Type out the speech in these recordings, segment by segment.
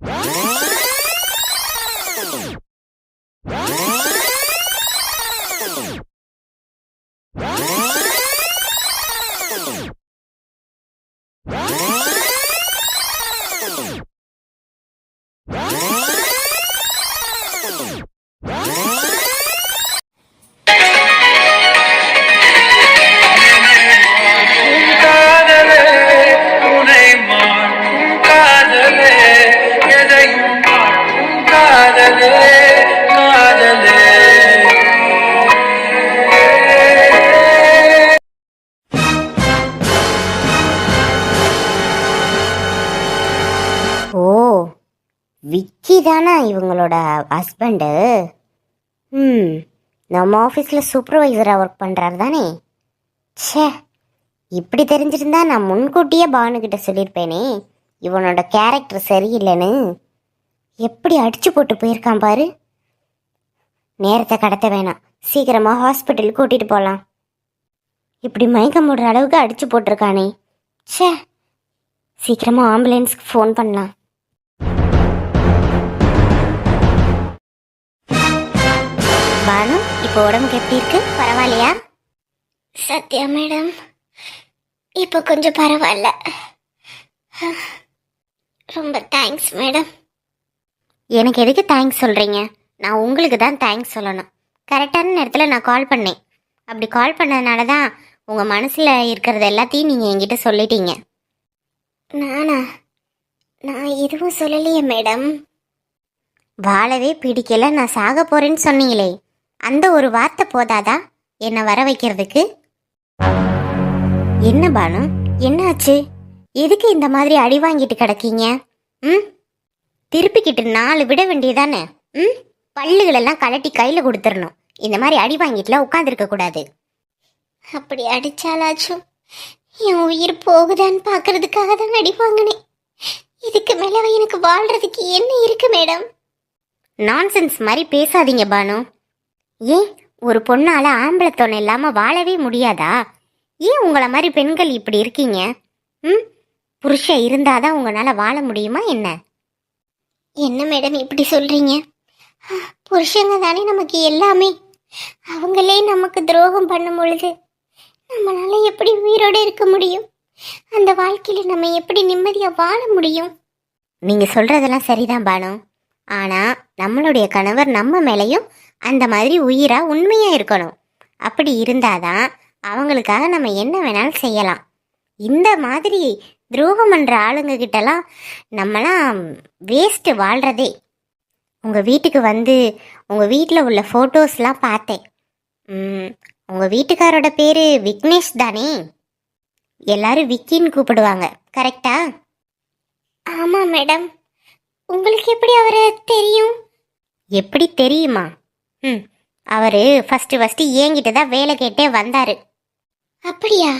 What? தானா இவங்களோட husband ம் நம்ம ஆஃபீஸில் சூப்பர்வைசராக ஒர்க் பண்ணுறாரு தானே. ச்சே இப்படி தெரிஞ்சிருந்தா நான் முன்கூட்டியே பானுக்கிட்ட சொல்லியிருப்பேனே. இவனோட கேரக்டர் சரியில்லைன்னு. எப்படி அடிச்சு போட்டு போயிருக்கான் பாரு. நேரத்தை கடத்த வேணாம். சீக்கிரமாக ஹாஸ்பிட்டலுக்கு கூட்டிகிட்டு போகலாம் இப்படி மயக்கம் போடுற அளவுக்கு அடிச்சு போட்டிருக்கானே. ச்சே சீக்கிரமாக ஆம்புலன்ஸ்க்கு ஃபோன் பண்ணலாம். பானு இப்போ உடம்புக்கு எப்படி இருக்கு பரவாயில்லையா? சத்யா மேடம் இப்போ கொஞ்சம் பரவாயில்ல. ரொம்ப தேங்க்ஸ் மேடம். எனக்கு எதுக்கு தேங்க்ஸ் சொல்கிறீங்க நான் உங்களுக்கு தான் தேங்க்ஸ் சொல்லணும். கரெக்டான நேரத்தில் நான் கால் பண்ணேன். அப்படி கால் பண்ணதுனால தான் உங்கள் மனசில் இருக்கிறது எல்லாத்தையும் நீங்கள் என்கிட்ட சொல்லிட்டீங்க. நானா? நான் எதுவும் சொல்லலையே மேடம். வாழவே பிடிக்கல நான் சாக போறேன்னு சொன்னீங்களே. அந்த ஒரு வார்த்தை போதாதா? என்னை வர வைக்கிறதுக்கு? என்ன பானு? என்னாச்சு? எதுக்கு இந்த மாதிரி அடி வாங்கிட்டு கிடக்கீங்க? ம்? திருப்பிக்கிட்டு நாலு விட வேண்டியதானே? ம்? பல்லுகளெல்லாம் கலட்டி கையில் கொடுத்துடணும் இந்த மாதிரி அடி வாங்கிட்டுலாம் உட்காந்துருக்க கூடாது. அப்படி அடிச்சாலாச்சும் என் உயிர் போகுதான்னு பார்க்கறதுக்காக தான் அடி வாங்கினேன். இதுக்கு மேலே எனக்கு வாழ்றதுக்கு என்ன இருக்கு மேடம்? நான்சென்ஸ் மாதிரி பேசாதீங்க பானு. ஏன்? ஒரு பொண்ணால ஆம்பளை இல்லாமல் இல்லாம வாழவே முடியாதா? ஏன் உங்களை மாதிரி பெண்கள் இப்படி இருக்கீங்க? ம்? புருஷன் இருந்தாதான் உங்களால வாழ முடியுமா என்ன? என்ன மேடம் இப்படி சொல்றீங்க? புருஷங்க தானே நமக்கு எல்லாமே. அவங்களே நமக்கு துரோகம் பண்ணும் பொழுது நம்மளால எப்படி உயிரோடு இருக்க முடியும்? அந்த வாழ்க்கையில நம்ம எப்படி நிம்மதியா வாழ முடியும்? நீங்க சொல்றதெல்லாம் சரிதான் பானு. ஆனா நம்மளுடைய கணவர் நம்ம மேலேயும் அந்த மாதிரி உயிராக உண்மையாக இருக்கணும். அப்படி இருந்தாதான் அவங்களுக்காக நம்ம என்ன வேணாலும் செய்யலாம். இந்த மாதிரி துரோகம் பண்ணுற ஆளுங்க கிட்டலாம் நம்மலாம் வேஸ்ட்டு வாழ்கிறதே உங்கள் வீட்டுக்கு வந்து உங்கள் வீட்டில் உள்ள ஃபோட்டோஸ்லாம் பார்த்தேன். உங்கள் வீட்டுக்காரோட பேர் விக்னேஷ் தானே? எல்லாரும் விக்கின்னு கூப்பிடுவாங்க. கரெக்டா? ஆமாம் மேடம். உங்களுக்கு எப்படி அவரை தெரியும்? எப்படி தெரியுமா? ம். அவர் ஃபஸ்ட்டு ஃபஸ்ட்டு என்கிட்ட தான் வேலை கேட்டே வந்தார். அப்படியா?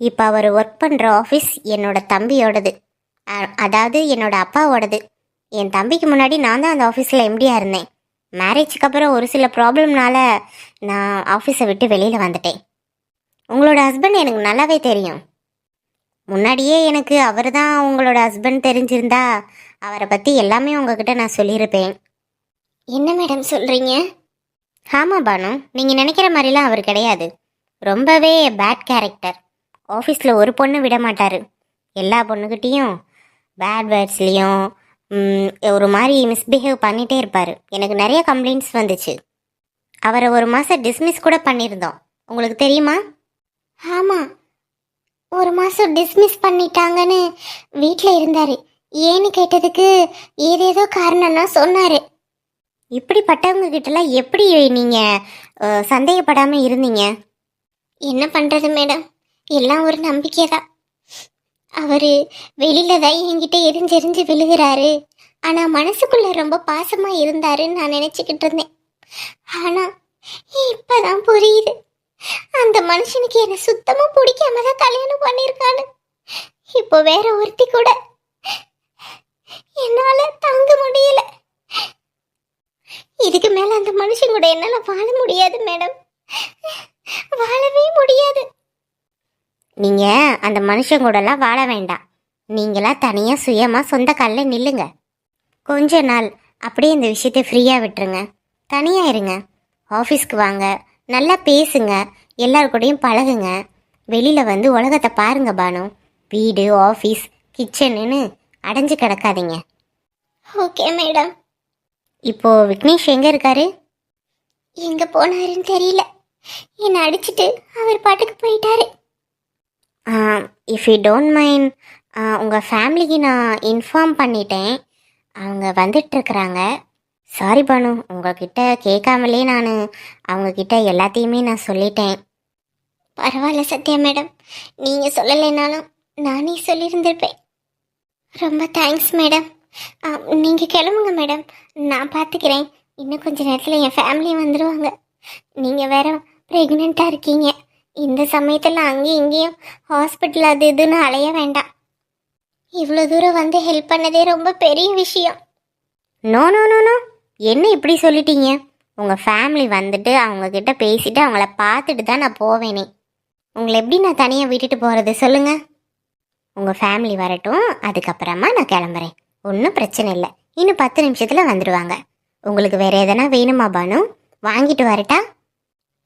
இப்போ அவர் ஒர்க் பண்ணுற ஆஃபீஸ் என்னோட தம்பியோடது. அதாவது என்னோட அப்பாவோடது. என் தம்பிக்கு முன்னாடி நான் தான் அந்த ஆஃபீஸில் எம்டியாக இருந்தேன். மேரேஜ்க்கு அப்புறம் ஒரு சில ப்ராப்ளம்னால நான் ஆஃபீஸை விட்டு வெளியில் வந்துட்டேன். உங்களோட ஹஸ்பண்ட் எனக்கு நல்லாவே தெரியும். முன்னாடியே எனக்கு அவர் தான் உங்களோட ஹஸ்பண்ட் தெரிஞ்சிருந்தா அவரை பற்றி எல்லாமே உங்ககிட்ட நான் சொல்லியிருப்பேன். என்ன மேடம் சொல்கிறீங்க ஆமாம் பானு. நீங்கள் நினைக்கிற மாதிரிலாம் அவர் கிடையாது. ரொம்பவே பேட் கேரக்டர் ஆஃபீஸில் ஒரு பொண்ணு விட மாட்டார். எல்லா பொண்ணுக்கிட்டேயும் பேட் வேர்ட்ஸ்லேயும் ஒரு மாதிரி மிஸ்பிஹேவ் பண்ணிகிட்டே இருப்பார். எனக்கு நிறைய கம்ப்ளைண்ட்ஸ் வந்துச்சு. அவரை ஒரு மாதம் டிஸ்மிஸ் கூட பண்ணியிருந்தோம். உங்களுக்கு தெரியுமா? ஆமாம் ஒரு மாதம் டிஸ்மிஸ் பண்ணிட்டாங்கன்னு வீட்டில் இருந்தார். ஏன்னு கேட்டதுக்கு ஏதேதோ காரணம்னா சொன்னார். இப்படிப்பட்டவங்க கிட்டலாம் எப்படி நீங்கள் சந்தேகப்படாமல் இருந்தீங்க? என்ன பண்ணுறது மேடம்? எல்லாம் ஒரு நம்பிக்கை தான் அவர் வெளியில தான் என்கிட்ட எரிஞ்செரிஞ்சு விழுகிறாரு. ஆனால் மனசுக்குள்ள ரொம்ப பாசமாக இருந்தாருன்னு நான் நினச்சிக்கிட்டு இருந்தேன். ஆனால் இப்போதான் புரியுது. அந்த மனுஷனுக்கு என்ன சுத்தமாக பிடிக்காம தான் கல்யாணம் பண்ணியிருக்கான்னு. இப்போ வேற ஒருத்தி கூட என்னால தாங்க முடியல இதுக்கு மேல அந்த மனுஷன் கூட என்னால வாழ முடியாது மேடம் வாழவே முடியாது. நீங்க அந்த மனுஷன் கூடலாம் வாழ வேண்டாம். நீங்களா தனியா சுயமா சொந்த காலில் நில்லுங்க. கொஞ்ச நாள் அப்படியே இந்த விஷயத்தை ஃப்ரீயாக விட்டுருங்க. தனியாக இருங்க. ஆஃபீஸ்க்கு வாங்க. நல்லா பேசுங்க. எல்லார் கூடயும் பழகுங்க. வெளியில் வந்து உலகத்தை பாருங்க பானு. வீடு ஆஃபீஸ் கிச்சனுன்னு அடைஞ்சு கிடக்காதீங்க. ஓகே மேடம் இப்போ விக்னேஷ் எங்கே இருக்காரு? எங்கே போனாருன்னு தெரியல. என்னை அடிச்சிட்டு அவர் பாட்டுக்கு போயிட்டாரு. இஃப் யூ டோன்ட் மைண்ட் உங்கள் ஃபேமிலிக்கு நான் இன்ஃபார்ம் பண்ணிட்டேன். அவங்க வந்துட்டுருக்குறாங்க. சாரி பானு உங்ககிட்ட கேட்காமலே நான் அவங்கக்கிட்ட எல்லாத்தையுமே நான் சொல்லிட்டேன். பரவாயில்ல சத்யா மேடம் நீங்கள் சொல்லலைனாலும் நானே சொல்லியிருந்திருப்பேன். ரொம்ப தேங்க்ஸ் மேடம். நீங்கள் கிளம்புங்க மேடம் நான் பார்த்துக்கிறேன் இன்னும் கொஞ்ச நேரத்தில் என் ஃபேமிலி வந்துடுவாங்க நீங்கள் வேற ப்ரெக்னெண்ட்டாக இருக்கீங்க. இந்த சமயத்தில் அங்கேயும் இங்கேயும் ஹாஸ்பிட்டல் அது இதுன்னு அலைய வேண்டாம். இவ்வளோ தூரம் வந்து ஹெல்ப் பண்ணதே ரொம்ப பெரிய விஷயம். நோ நோ நோ நோ என்ன இப்படி சொல்லிட்டீங்க? உங்கள் ஃபேமிலி வந்துட்டு அவங்கக்கிட்ட பேசிட்டு அவங்கள பார்த்துட்டு தான் நான் போவேனே. உங்களை எப்படி நான் தனியாக விட்டுட்டு போகிறது சொல்லுங்கள் உங்கள் ஃபேமிலி வரட்டும். அதுக்கப்புறமா நான் கிளம்புறேன். ஒன்றும் பிரச்சனை இல்லை. இன்னும் பத்து நிமிஷத்தில் வந்துடுவாங்க உங்களுக்கு வேற எதனா வேணுமா பானு? வாங்கிட்டு வரட்டா?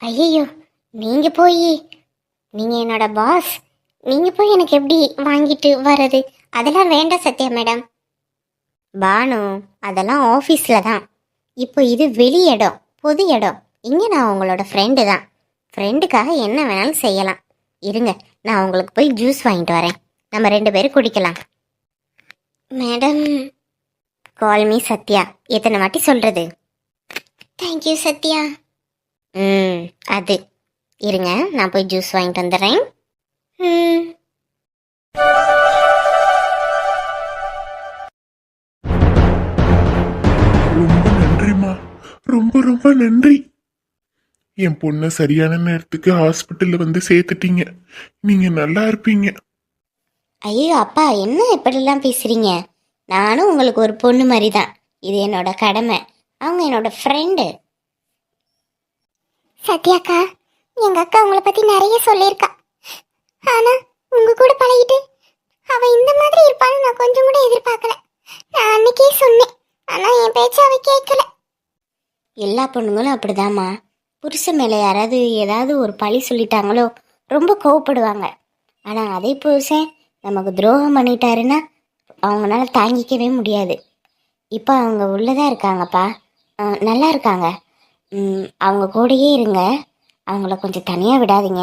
ஐயோ நீங்கள் போய். நீங்கள் என்னோட பாஸ் நீங்கள் போய் எனக்கு எப்படி வாங்கிட்டு வர்றது? அதெல்லாம் வேண்டாம் சத்யா மேடம். பானு அதெல்லாம் ஆஃபீஸில் தான். இப்போ இது வெளி இடம் பொது இடம். இங்கே நான் உங்களோட ஃப்ரெண்டு தான். ஃப்ரெண்டுக்காக என்ன வேணாலும் செய்யலாம். இருங்க நான் உங்களுக்கு போய் ஜூஸ் வாங்கிட்டு வரேன். நம்ம ரெண்டு பேரும் குடிக்கலாம். Madam call me Sathya. எத்தனை வாட்டி சொல்கிறது தேங்க்யூ சத்யா. ம் அது. இருங்க நான் போய் ஜூஸ் வாங்கிட்டு வந்துடுறேன். ம். ரொம்ப நன்றிம்மா. ரொம்ப ரொம்ப நன்றி. என் பொண்ணை சரியான நேரத்துக்கு ஹாஸ்பிட்டல்ல வந்து சேர்த்துட்டீங்க. நீங்க நல்லா இருப்பீங்க. ஐயோ அப்பா என்ன இப்படிலாம் பேசுறீங்க? நானும் உங்களுக்கு ஒரு பொண்ணு மாதிரி தான் இது என்னோட கடமை. அவங்க என்னோட ஃப்ரெண்டு சத்யாக்கா எங்க அக்கா உங்களை பத்தி நிறைய சொல்லியிருக்கா. ஆனா உங்க கூட பழகிட்டு அவ இந்த மாதிரி இருப்பான்னு நான் கொஞ்சம் கூட எதிர்பார்க்கல. நான் அன்னைக்கே சொன்னேன். ஆனா என் பேச்ச அவ கேட்கல. எல்லா பொண்ணுங்களும் அப்படிதாம்மா. புருஷன் மேலே யாராவது ஏதாவது ஒரு பழி சொல்லிட்டாங்களோ ரொம்ப கோவப்படுவாங்க. ஆனால் அதே புருஷன் நமக்கு துரோகம் பண்ணிட்டாருன்னா அவங்களால தாங்கிக்கவே முடியாது. இப்போ அவங்க உள்ளதாக இருக்காங்கப்பா. நல்லா இருக்காங்க. அவங்க கூடயே இருங்க. அவங்கள கொஞ்சம் தனியாக விடாதீங்க.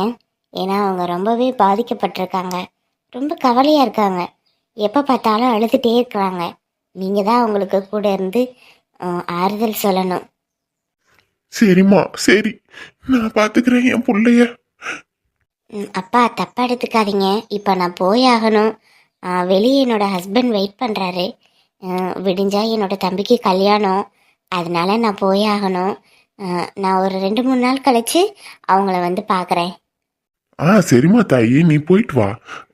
ஏன்னா அவங்க ரொம்பவே பாதிக்கப்பட்டிருக்காங்க. ரொம்ப கவலையாக இருக்காங்க. எப்போ பார்த்தாலும் அழுதுகிட்டே இருக்கிறாங்க. நீங்கள் தான் அவங்களுக்கு கூட இருந்து ஆறுதல் சொல்லணும். சரிம்மா சரி. நான் பாத்துக்கிறேன் என் புள்ளைய. அப்பா தப்பா எடுத்துக்காதீங்க. இப்போ நான் போயாகணும் ஆ, வெளியே என்னோட ஹஸ்பண்ட் வெயிட் பண்ணுறாரு விடிஞ்சா என்னோட தம்பிக்கு கல்யாணம். அதனால நான் போயாகணும் ஆ, நான் ஒரு ரெண்டு மூணு நாள் கழிச்சு அவங்கள வந்து பார்க்குறேன் ஆ சரிம்மா தாயி நீ போயிட்டு வா.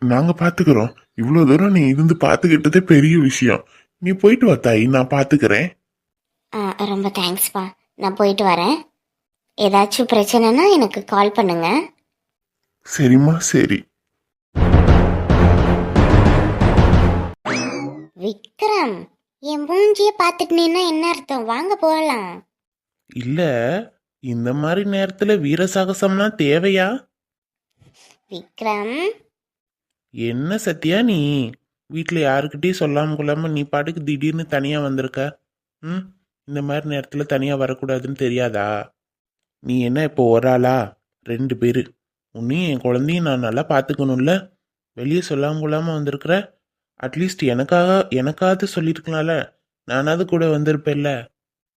நாங்க பாத்துக்கிறோம். இவ்வளவு தூரம் நீ இருந்து பாத்துக்கிட்டதே பெரிய விஷயம். நீ போயிட்டு வா தாயி நான் பாத்துக்கிறேன். ரொம்ப தேங்க்ஸ்ப்பா நான் போயிட்டு வரேன். ஏதாச்சும் பிரச்சனைனா எனக்கு கால் பண்ணுங்க. சரிம்மா சரி. விக்ரம் என் மூஞ்சியை பார்த்துட்டு என்ன அர்த்தம்? வாங்க போகலாம் இல்ல இந்த மாதிரி நேரத்துல வீர சாகசம்னா தேவையா? விக்ரம்? என்ன சத்யா நீ? வீட்ல யாருக்கிட்டயும் சொல்லாம கொள்ளாம நீ பாட்டுக்கு திடீர்னு தனியா வந்திருக்க? ம்? இந்த மாதிரி நேரத்துல தனியா வரக்கூடாதுன்னு தெரியாதா? நீ என்ன இப்போ ஒரு ஆளா? ரெண்டு பேரு. உன்னையும் என் குழந்தையும் நான் நல்லா பார்த்துக்கணும்ல? வெளியே சொல்லாம கொள்ளாம வந்திருக்கிற? அட்லீஸ்ட் எனக்காக எனக்காவது சொல்லியிருக்கலாம்ல நானாவது கூட வந்திருப்பேன்ல.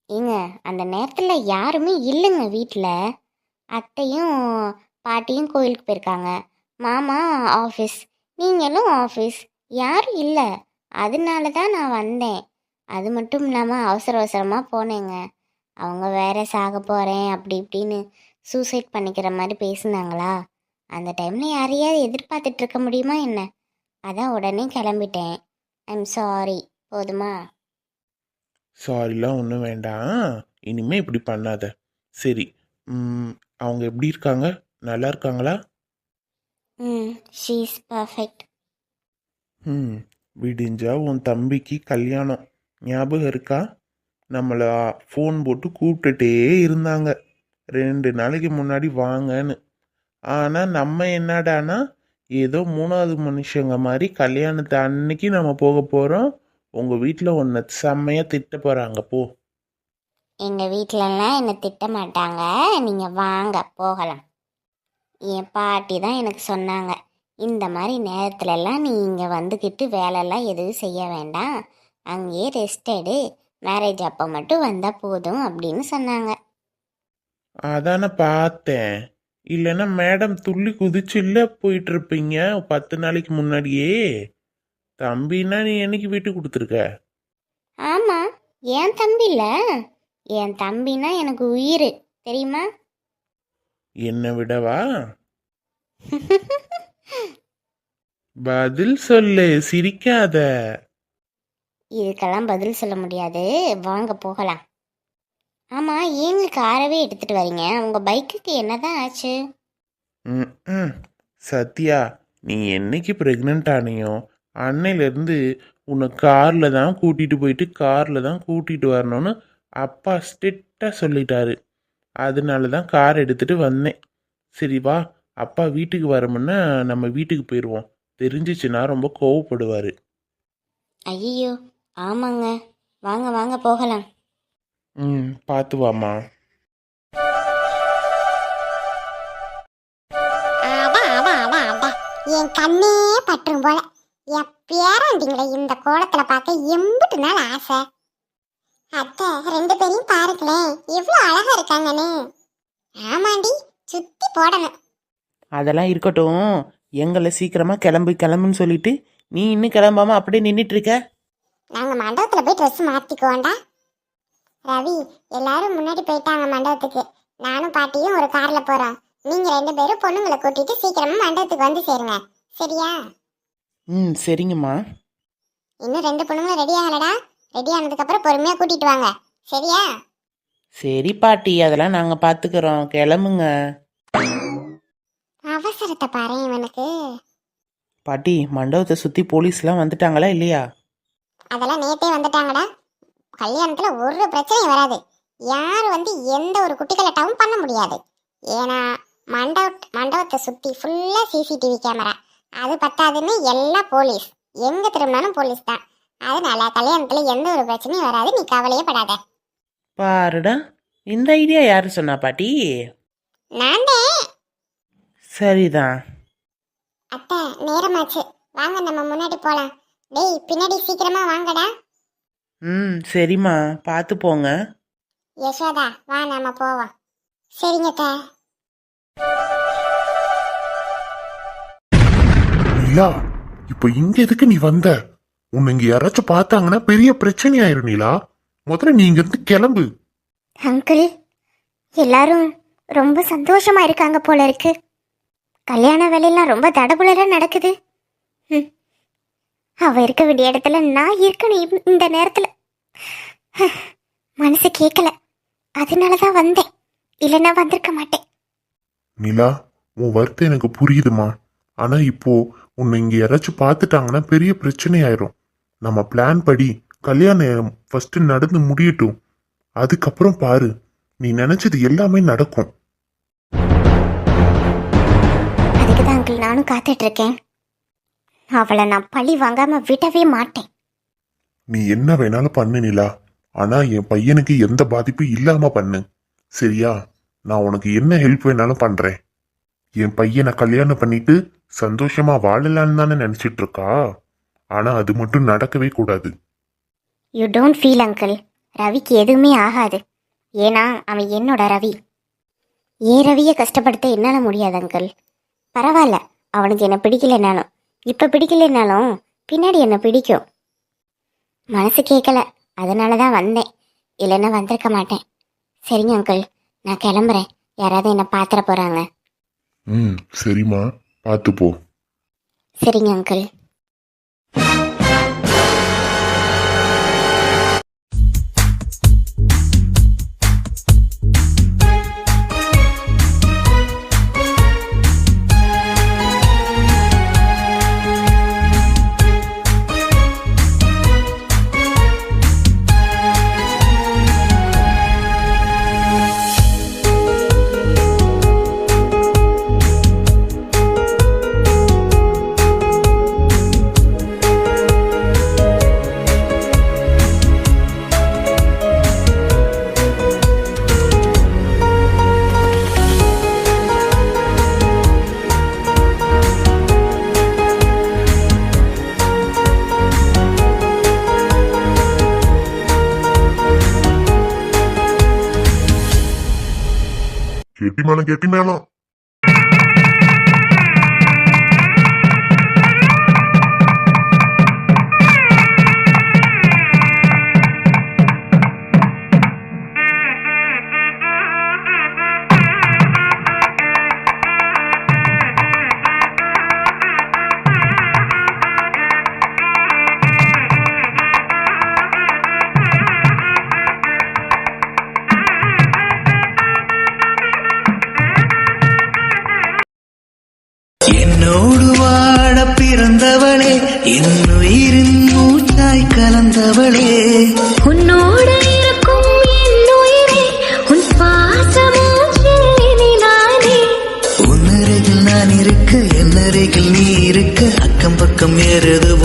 ஏங்க அந்த நேரத்தில் யாருமே இல்லைங்க வீட்டில் அத்தையும் பாட்டியும் கோயிலுக்கு போயிருக்காங்க. மாமா ஆஃபீஸ். நீங்களும் ஆஃபீஸ். யாரும் இல்லை. அதனால தான் நான் வந்தேன். அது மட்டும் இல்லாமல் அவசர அவசரமாக போனேங்க. அவங்க வேற சாக போகிறேன் அப்படி இப்படின்னு சூசைட் பண்ணிக்கிற மாதிரி பேசுனாங்களா? அந்த டைமில் யாரையாவது எதிர்பார்த்துட்டு இருக்க முடியுமா என்ன? அதான் உடனே கிளம்பிட்டேன். ஐம் சாரி போதுமா? சாரிலாம் ஒன்றும் வேண்டாம். இனிமே இப்படி பண்ணாத. சரி ம், அவங்க எப்படி இருக்காங்க? நல்லா இருக்காங்களா? ம் ஷீ இஸ் பர்ஃபெக்ட் ம் விடிஞ்சா உன் தம்பிக்கு கல்யாணம். ஞாபகம் இருக்கா? நம்மளை ஃபோன் போட்டு கூப்பிட்டுட்டே இருந்தாங்க. ரெண்டு நாளைக்கு முன்னாடி வாங்கன்னு. ஆனால் நம்ம என்னடானா ஏதோ மூணாவது மனுஷங்க மாதிரி கல்யாணத்து அன்னைக்கு நம்ம போக போகிறோம் உங்கள் வீட்டில் ஒன்று செம்மையாக திட்ட போகிறாங்க போ. எங்கள் வீட்டிலலாம் என்னை திட்ட மாட்டாங்க. நீங்கள் வாங்க போகலாம். என் பாட்டி தான் எனக்கு சொன்னாங்க இந்த மாதிரி நேரத்துலலாம் நீ இங்கே வந்துக்கிட்டு வேலைலாம் எதுவும் செய்ய வேண்டாம். அங்கேயே ரெஸ்ட் எடு. மேரேஜ் அப்போ மட்டும் வந்தால் போதும் அப்படின்னு சொன்னாங்க. அதானே பார்த்தேன். இல்லைன்னா மேடம் துள்ளி குதிச்சுல்ல போயிட்டு இருப்பீங்க பத்து நாளைக்கு முன்னாடியே. தம்பின்னா நீ என்னைக்கு வீட்டுக்கு கொடுத்துருக்க? ஆமாம் என் தம்பி இல்லை என் தம்பினா எனக்கு உயிர். தெரியுமா? என்னை விடவா? பதில் சொல்லு சிரிக்காத. இதுக்கெல்லாம் பதில் சொல்ல முடியாது. வாங்க போகலாம். ஆமாம் ஏங்க காரவே எடுத்துகிட்டு வரீங்க. உங்கள் பைக்குக்கு என்னதான் ஆச்சு? ம். சத்யா நீ என்னைக்கு ப்ரெக்னென்ட் ஆனியோ அன்னையிலேருந்து உன்னை காரில் தான் கூட்டிகிட்டு போயிட்டு காரில் தான் கூட்டிகிட்டு வரணும்னு அப்பா ஸ்ட்ரிக்டாக சொல்லிட்டாரு. அதனால தான் கார் எடுத்துகிட்டு வந்தேன். சரி வா அப்பா வீட்டுக்கு வர முன்ன நம்ம வீட்டுக்கு போயிடுவோம் தெரிஞ்சிச்சுன்னா ரொம்ப கோவப்படுவார். ஐயோ ஆமாங்க. வாங்க வாங்க போகலாம். ம் பார்த்து வாம்மா அட அட அட அட என் கண்ணே பற்றும் போல. என் பேராண்டிங்களை இந்த கோலத்துல பார்க்க எம்புட்டு நாள் ஆசை. அத்தை ரெண்டு பேரையும் பாருங்களேன் எவ்வளவு அழகா இருக்காங்கன்னு. ஆமாண்டி சுத்தி போடணும். அதெல்லாம் இருக்கட்டும். எங்களை சீக்கிரமா கிளம்பு கிளம்புன்னு சொல்லிட்டு நீ இன்னும் கிளம்பாம அப்படியே நின்றுட்டு இருக்க. நாங்க மண்டபத்துல போய் ட்ரெஸ் மாத்திக்குவோண்டா ரவி எல்லாரும் முன்னாடி போயிட்டாங்க மண்டபத்துக்கு. நானும் பாட்டியும் ஒரு கார்ல போறோம். நீங்க ரெண்டு பேரும் பொண்ணுங்களை கூட்டிட்டு சீக்கிரமா மண்டபத்துக்கு வந்து சேருங்க. சரியா? ம் சரிங்கம்மா. இன்னும் ரெண்டு பொண்ணுங்களும் ரெடி ஆகலடா. ரெடி ஆனதுக்கு அப்புறம் பொறுமையா கூட்டிட்டு வாங்க. சரியா? சரி பாட்டி அதெல்லாம் நாங்கள் பார்த்துக்கிறோம் கிளம்புங்க. அவசரத்தை பாரு இவனுக்கு. பாட்டி மண்டபத்தை சுற்றி போலீஸ்லாம் வந்துட்டாங்களா இல்லையா? அதெல்லாம் நேத்தே வந்துட்டாங்கடா. கல்யாணத்துல ஒரு பிரச்சனையும் வராது. யார் வந்து எந்த ஒரு குட்டிக்கலட்டாவும் பண்ண முடியாது. ஏன்னா மண்டப மண்டபத்தை சுத்தி ஃபுல்லா சிசிடிவி கேமரா அது பத்தாதுன்னு எல்லாம் போலீஸ். எங்க திரும்பினாலும் போலீஸ் தான். அதனால கல்யாணத்துல எந்த ஒரு பிரச்சனையும் வராது. நீ கவலையே படாத. பாருடா இந்த ஐடியா யாரு சொன்னா பாட்டி? நான். தான் சரிதான். அத்தை நேரமாச்சு. வாங்க நம்ம முன்னாடி போலாம். டேய் பின்னாடி சீக்கிரமா வாங்கடா. ம் சரிம்மா. பார்த்து போங்க. யசோதா வா நாம போவோம். சரிங்க அத்தை. நிலா இப்ப இங்க எதுக்கு நீ வந்த? உன்னை இங்க யாராச்சும் பார்த்தாங்கன்னா பெரிய பிரச்சனை ஆயிரும் நிலா. முதல்ல நீ இங்க இருந்து கிளம்பு. அங்கிள் எல்லாரும் ரொம்ப சந்தோஷமா இருக்காங்க போல இருக்கு. கல்யாண வேலையெல்லாம் ரொம்ப தடபுடலா நடக்குது. ம். அவ இருக்க வேண்டிய இடத்துல நான் இருக்கணும் இந்த நேரத்துல. மனசு கேட்கல அதனாலதான் வந்தேன். இல்லைன்னா வந்திருக்க மாட்டேன். நிலா உன் வருத்தம் எனக்கு புரியுதுமா? ஆனா இப்போ உன்னை இங்க யாராச்சும் பார்த்துட்டாங்கன்னா பெரிய பிரச்சனை ஆயிரும் நம்ம பிளான் படி கல்யாணம் ஃபர்ஸ்ட் நடந்து முடியட்டும். அதுக்கப்புறம் பாரு நீ நினைச்சது எல்லாமே நடக்கும். அதுக்கு தான் அங்கிள் நானும் காத்துட்டு இருக்கேன். அவளை நான் பழி வாங்காம விடவே மாட்டேன். நீ என்ன வேணாலும் பண்ணு நிலா. ஆனா என் பையனுக்கு எந்த பாதிப்பும் இல்லாம பண்ணு. சரியா? நான் உனக்கு என்ன ஹெல்ப் வேணாலும் பண்றேன். என் பையனை கல்யாணம் பண்ணிட்டு சந்தோஷமா வாழலான்னு தானே நினைச்சிட்டு இருக்கா ஆனா அது மட்டும் நடக்கவே கூடாது. யூ டோன்ட் ஃபீல் அங்கிள் ரவிக்கு எதுவுமே ஆகாது. ஏன்னா அவன் என்னோட ரவி. ஏன் ரவியை கஷ்டப்படுத்த என்னால் முடியாது அங்கிள் பரவாயில்ல. அவனுக்கு என்ன பிடிக்கலைனாலும் இப்போ பிடிக்கலைனாலும் பின்னாடி என்ன பிடிக்கும். மனசு கேட்கல அதனால தான் வந்தேன். இல்லைன்னா வந்திருக்க மாட்டேன். சரிங்க அங்கிள் நான் கிளம்புறேன். யாராவது என்னை பாத்திர போகிறாங்க ம் சரிம்மா. பார்த்து போ சரிங்க அங்கிள் கெட்டி மேளம் கெட்டி மேளம் என்னுயிரின் மூச்சாய் கலந்தவளே. உன்னோடு இருக்கும் என் உயிரே உன் இனி நானே. உன்னருகில் நான் இருக்க என்னருகில் நீ இருக்க அக்கம் பக்கம் வேறு